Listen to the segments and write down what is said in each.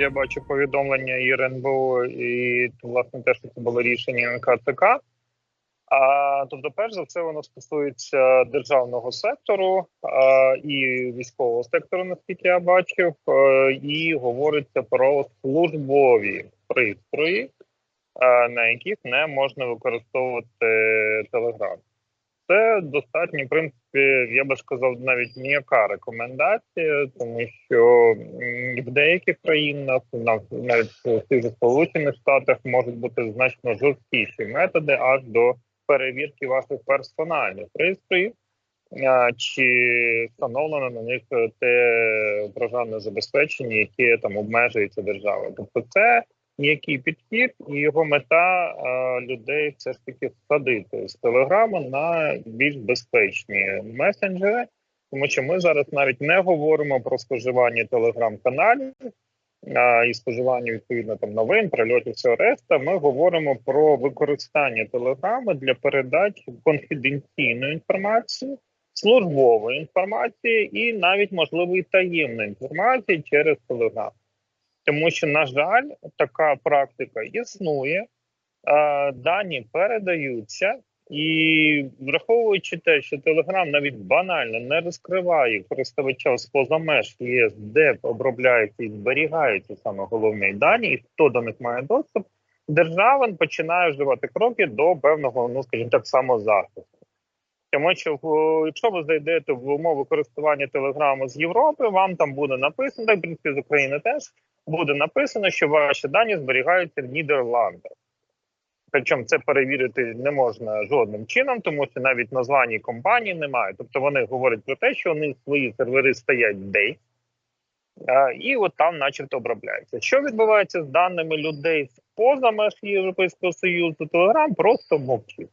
я бачу повідомлення і РНБО, і власне те, що це було рішення НКЦК. А тобто, перш за все, воно стосується державного сектору а, і військового сектору, наскільки я бачив, а, і говориться про службові пристрої, а, на яких не можна використовувати телеграм. Достатньо, в принципі, я би сказав, навіть м'яка рекомендація, тому що в деяких країнах, навіть в тих же Сполучених Штатах, можуть бути значно жорсткіші методи аж до перевірки ваших персональних пристроїв, чи встановлено на них те програмне забезпечення, яке там обмежується державою. Тобто, це який підхід, і його мета а, людей все ж таки садити з телеграма на більш безпечні месенджери, тому що ми зараз навіть не говоримо про споживання телеграм-каналів і споживання відповідно там новин, прильотів всього решта. Ми говоримо про використання телеграми для передачі конфіденційної інформації. Службової інформації і навіть можливо і таємної інформації через телеграм тому що, на жаль, така практика існує, дані передаються, і враховуючи те, що Телеграм навіть банально не розкриває користувача з поза меж ЄС, де обробляються і зберігаються саме головні дані, і хто до них має доступ, держава починає вживати кроки до певного, ну скажімо так, самозахисту. Тому що якщо ви зайдете в умови користування телеграму з Європи, вам там буде написано, так в принципі з України теж буде написано, що ваші дані зберігаються в Нідерландах. Причому це перевірити не можна жодним чином, тому що навіть названі компанії немає. Тобто вони говорять про те, що у них свої сервери стоять десь, і от там, начебто, обробляються. Що відбувається з даними людей з поза меж Європейського Союзу? Телеграм просто мовчить.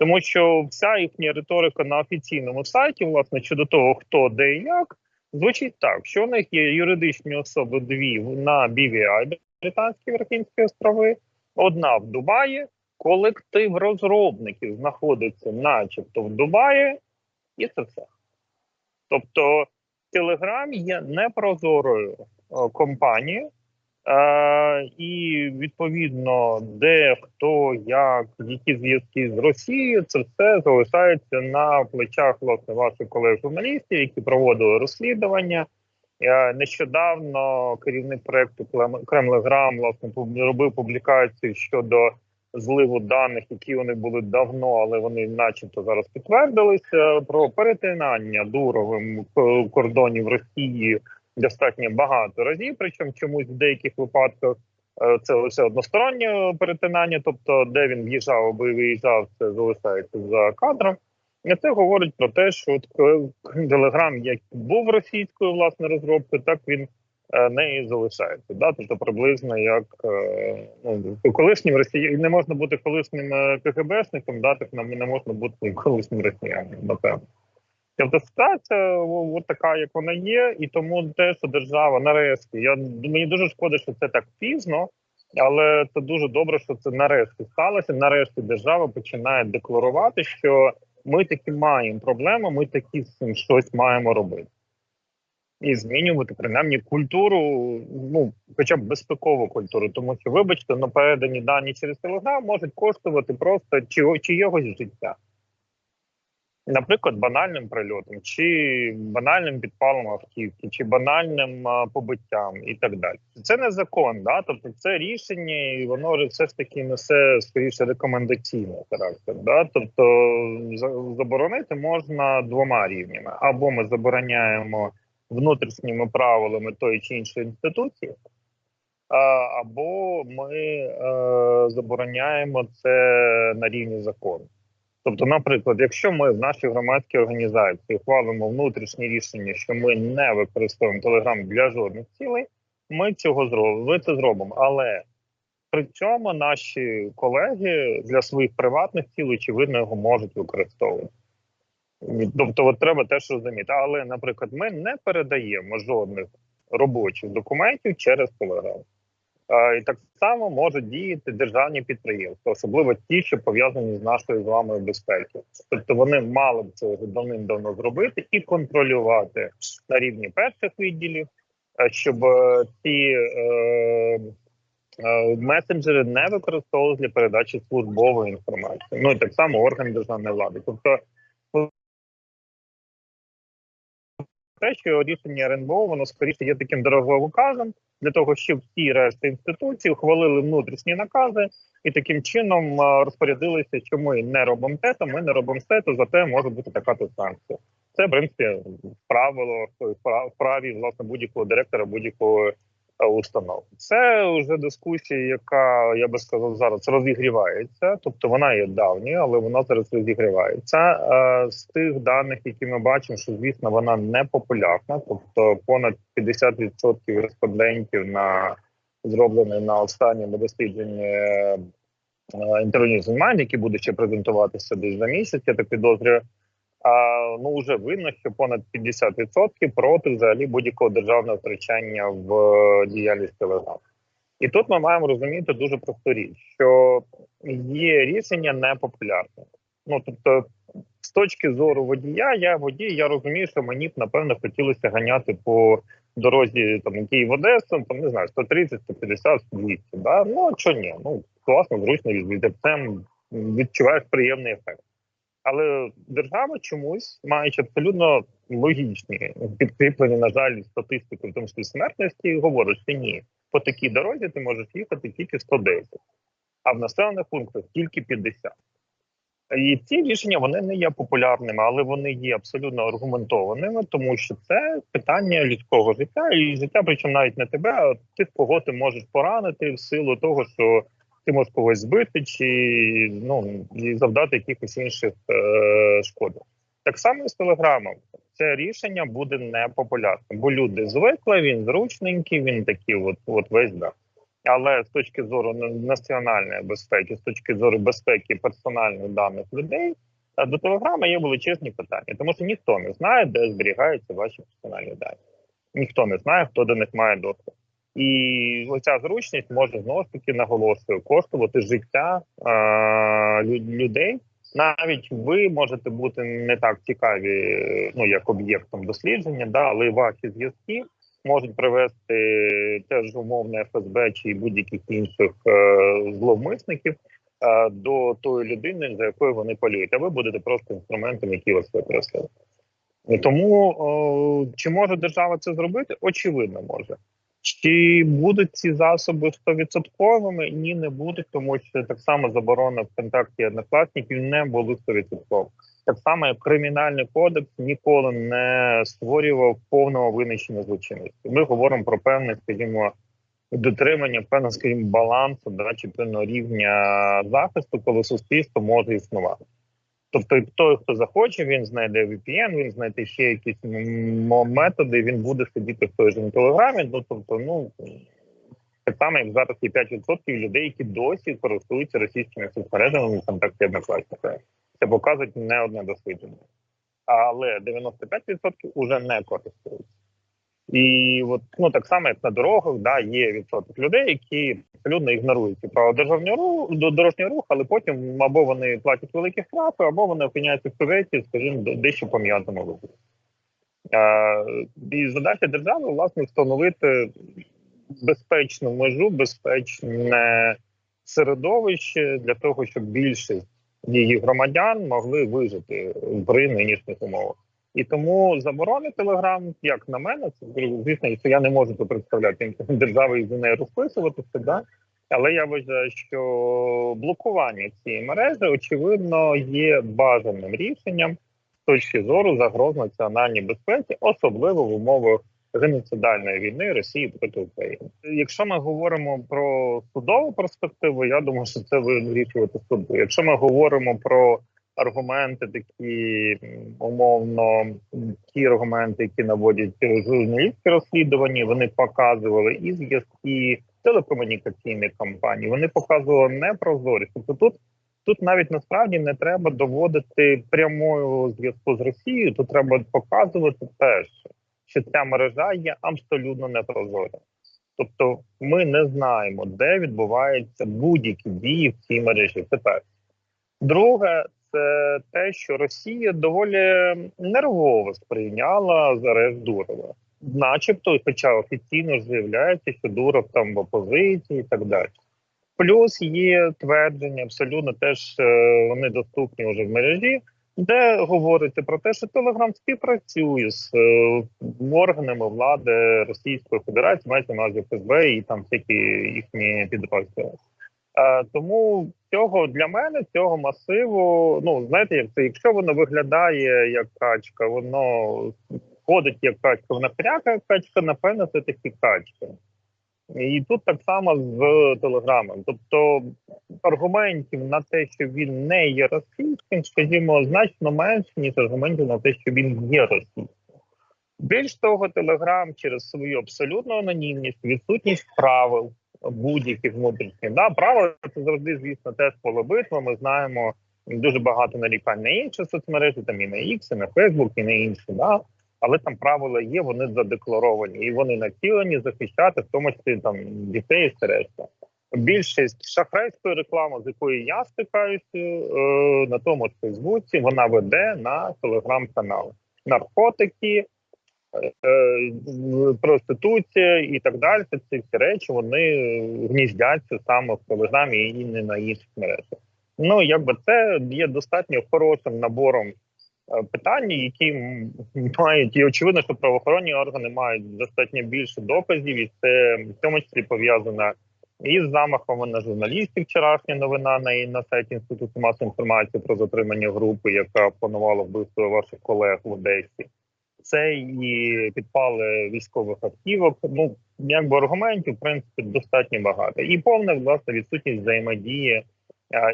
Тому що вся їхня риторика на офіційному сайті, власне, щодо того, хто де і як, звучить так: що у них є юридичні особи дві на BVI, Британські Верхівські острови, одна в Дубаї, колектив розробників знаходиться, начебто, в Дубаї, і це все. Тобто, Telegram є непрозорою е, компанією, і відповідно, де хто, як, які зв'язки з Росією, це все залишається на плечах власне ваших колег журналістів, які проводили розслідування. Е, Нещодавно керівник проекту Кремлеграм власне робив публікацію щодо зливу даних, які вони були давно, але вони, начебто, зараз підтвердилися про перетинання дуровим кордонів Росії достатньо багато разів. Причому чомусь в деяких випадках е, це лише одностороннє перетинання, тобто де він в'їжджав або виїжджав, це залишається за кадром. І це говорить про те, що Телеграм як був російською власне розробкою, так він е, нею залишається. Да? Тобто приблизно як е, ну, колишнім Росії не можна бути колишнім КГБшником, да, так нам не можна бути колишнім росіянам, напевно. Тобто ситуація от така, як вона є, і тому те, що держава нарешті, я мені дуже шкода, що це так пізно, але це дуже добре, що це нарешті сталося. Нарешті держава починає декларувати, що ми таки маємо проблеми, ми таки з цим щось маємо робити. І змінювати принаймні культуру, ну хоча б безпекову культуру, тому що, вибачте, на передані дані через телеграм можуть коштувати просто чого чийогось життя наприклад, банальним прильотом, чи банальним підпалом автівки, чи банальним побиттям, і так далі. Це не закон, да? тобто це рішення, і воно все ж таки несе скоріше рекомендаційний характер. Да? Тобто заборонити можна двома рівнями: або ми забороняємо внутрішніми правилами тої чи іншої інституції. Або ми е, забороняємо це на рівні закону. Тобто, наприклад, якщо ми в нашій громадській організації ухвалимо внутрішні рішення, що ми не використовуємо Телеграм для жодних цілей, ми цього зробимо. Ми це зробимо. Але при цьому наші колеги для своїх приватних цілей очевидно його можуть використовувати. Тобто, от треба теж розуміти. Але, наприклад, ми не передаємо жодних робочих документів через Телеграм. Е, І так само можуть діяти державні підприємства, особливо ті, що пов'язані з нашою з вами безпекою. Тобто вони мали б це давним-давно зробити і контролювати на рівні перших відділів е, щоб е, ці е, е, месенджери не використовувалися для передачі службової інформації. Ну і так само органи державної влади. Тобто, те, що рішення РНБО, воно скоріше є таким дороговказом для того, щоб всі решти інституцій ухвалили внутрішні накази і таким чином розпорядилися, що ми не робимо те, то ми не робимо те, то зате може бути така то санкція. Це в принципі правило в праві власне будь-якого директора будь-якої е, установи. Це вже дискусія, яка я би сказав зараз розігрівається, тобто вона є давньою, але вона зараз розігрівається. Е, з тих даних, які ми бачимо, що звісно вона не популярна, тобто понад 50% респондентів на зроблений на останньому дослідженні е, інтерв'ю з які буде ще презентуватися десь за місяць. Я так підозрюю. А ну вже видно, що понад 50% проти взагалі будь-якого державного втручання в е, діяльність Телеграм. І тут ми маємо розуміти дуже просту річ, що є рішення непопулярне. Ну тобто, з точки зору водія, я водій, я розумію, що мені б напевно хотілося ганяти по дорозі там Київ Одесу, там не знаю, 130, 150, 200, Да? Ну що ні, ну класно, зручно від відчуваєш приємний ефект. Але держава чомусь маючи абсолютно логічні підкріплені, на жаль, статистику, в тому числі смертності, говорить, що ні, по такій дорозі ти можеш їхати тільки 110, а в населених пунктах тільки 50. І ці рішення вони не є популярними, але вони є абсолютно аргументованими, тому що це питання людського життя і життя, причому навіть не тебе, а тих, кого ти можеш поранити в силу того, що ти можеш когось збити чи ну завдати якихось інших е, шкод. Так само і з телеграмом. Це рішення буде непопулярним, бо люди звикли, він зручненький, він такий, от от весь да. Але з точки зору національної безпеки, з точки зору безпеки персональних даних людей, е, до телеграми є величезні питання, тому що ніхто не знає, де зберігаються ваші персональні дані. Ніхто не знає, хто до них має доступ. І оця зручність може знову ж таки наголошую коштувати життя е, людей. Навіть ви можете бути не так цікаві, ну як об'єктом дослідження, да, але ваші зв'язки можуть привести теж умовне ФСБ чи будь-яких інших е, зловмисників е, до тої людини, за якою вони полюють. А ви будете просто інструментом, який вас використовує. Тому о, чи може держава це зробити? Очевидно, може. Чи будуть ці засоби стовідсотковими? Ні, не будуть, тому що так само заборона контакті однокласників не були стовідсотковими. Так само, кримінальний кодекс ніколи не створював повного винищення злочинності. Ми говоримо про певне, скажімо, дотримання певного, скажімо, балансу да, чи певного рівня захисту, коли суспільство може існувати. Тобто, той, хто захоче, він знайде VPN, він знайде ще якісь методи. Він буде сидіти в той же телеграмі. Ну тобто, ну так само, як зараз є 5% людей, які досі користуються російськими соцмережами в контакті однокласника. Це показують не одне дослідження, але 95% вже не користуються. І от ну так само, як на дорогах, да, є відсоток людей, які абсолютно ігнорують ці право руху дорожнього руху, але потім або вони платять великі штрафи, або вони опиняються в кюветі, скажімо, дещо пом'ятому випадку. І задача держави власне встановити безпечну межу, безпечне середовище для того, щоб більшість її громадян могли вижити при нинішніх умовах. І тому заборони телеграм, як на мене, це звісно, що я не можу тут представляти держави і за нею розписуватися, да? але я вважаю, що блокування цієї мережі очевидно є бажаним рішенням з точки зору загроз національній безпеці, особливо в умовах геноцидальної війни Росії проти України. Якщо ми говоримо про судову перспективу, я думаю, що це вирішувати суду. Якщо ми говоримо про аргументи, такі умовно ті аргументи, які наводять журналістські розслідування, вони показували і зв'язки телекомунікаційні компанії. Вони показували непрозорість. Тобто тут тут навіть насправді не треба доводити прямого зв'язку з Росією. Тут треба показувати теж, що ця мережа є абсолютно непрозора. Тобто, ми не знаємо, де відбуваються будь-які дії в цій мережі. Це перше. Друге, це те, що Росія доволі нервово сприйняла арешт Дурова. начебто, хоча офіційно ж заявляється, що Дуров там в опозиції і так далі. Плюс є твердження, абсолютно теж е, вони доступні вже в мережі, де говориться про те, що Телеграм співпрацює з е, органами влади Російської Федерації, мається на увазі ФСБ і там всякі їхні підрозділи. Е, тому цього для мене цього масиву, ну знаєте, як це, якщо воно виглядає як качка, воно ходить як качка, вона пряка качка, напевно, це таки качка. І тут так само з телеграмом. Тобто аргументів на те, що він не є російським, скажімо, значно менше, ніж аргументів на те, що він є російським. Більш того, Телеграм через свою абсолютну анонімність, відсутність правил будь-яких внутрішніх. Да, правила це завжди, звісно, теж поле битва. Ми знаємо дуже багато нарікань на інші соцмережі, там і на X, і на Facebook, і на інші. Да? Але там правила є, вони задекларовані і вони націлені захищати, в тому числі там дітей і решта. Більшість шахрайської реклами, з якою я стикаюся е, на тому ж Фейсбуці, вона веде на телеграм-канал. Наркотики, проституція і так далі. Ці всі речі вони гніздяться саме в телеграмі і не на інших мережах. Ну якби це є достатньо хорошим набором питання, які мають і очевидно, що правоохоронні органи мають достатньо більше доказів, і це в цьому числі пов'язано і з замахами на журналістів. Вчорашня новина на на сайті інституту масової інформації про затримання групи, яка планувала вбивство ваших колег в Одесі. Це і підпали військових автівок. Ну якби аргументів в принципі достатньо багато, і повна власне відсутність взаємодії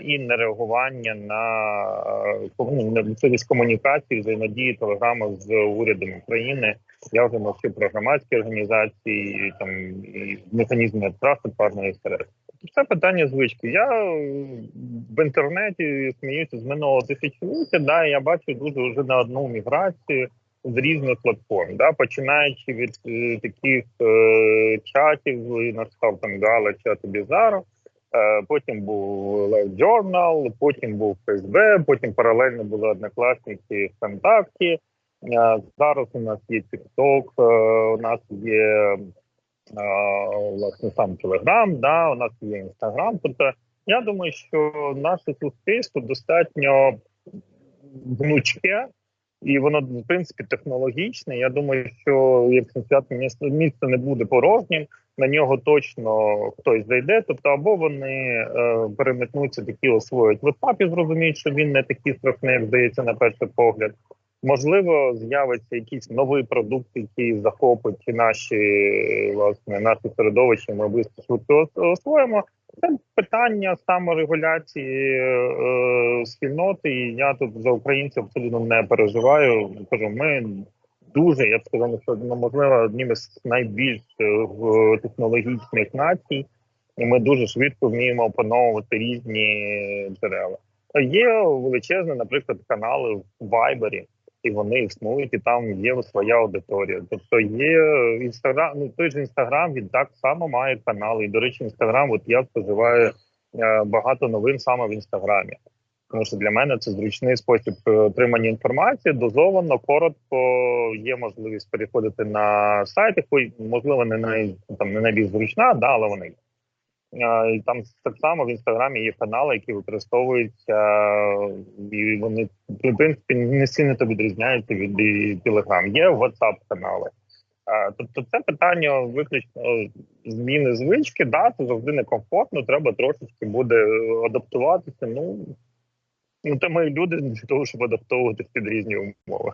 і нереагування на відсутність комунікації взаємодії телеграми з урядом України. Я вже мовчу про громадські організації, там і механізми трасти парної серед. Це питання звички. Я в інтернеті сміюся з минулого тисячоліття. Да, я бачу дуже вже на одну міграцію з різних платформ, да, починаючи від е, таких е, чатів, і настав там Гала, чату Бізару, Е, потім був Live Journal, потім був ФСБ, потім паралельно були однокласники ВКонтакті. Е, зараз у нас є TikTok, е, у нас є власне сам Телеграм, да, у нас є Інстаграм. Тобто, я думаю, що наше суспільство достатньо гнучке і воно в принципі технологічне. Я думаю, що як свято місце не буде порожнім, на нього точно хтось зайде. Тобто, або вони е, переметнуться такі освоїть WhatsApp і зрозуміють, що він не такий страшний, як здається, на перший погляд. Можливо, з'явиться якийсь новий продукт, який захопить наші власне наше середовище. Ми швидко швидко освоїмо. Це питання саморегуляції е, спільноти. і Я тут за українців абсолютно не переживаю. Кажу, ми дуже я б сказав, що ну, можливо одним із найбільш е, технологічних націй, і ми дуже швидко вміємо опановувати різні джерела. Є величезні, наприклад, канали в Вайбері і вони існують, і там є своя аудиторія. Тобто є інстаграм, ну той ж інстаграм він так само має канали. І до речі, інстаграм, от я споживаю е, багато новин саме в інстаграмі. Тому що для мене це зручний спосіб е, отримання інформації. Дозовано, коротко є можливість переходити на сайт, який, можливо, не най там не найбільш зручна, да, але вони і Там так само в інстаграмі є канали, які використовуються, і вони в принципі не сильно то відрізняються від телеграм. Є whatsapp канали. Тобто, це питання виключно зміни звички. Да, це завжди некомфортно. Треба трошечки буде адаптуватися. Ну ну це ми люди для того, щоб адаптовуватися під різні умови.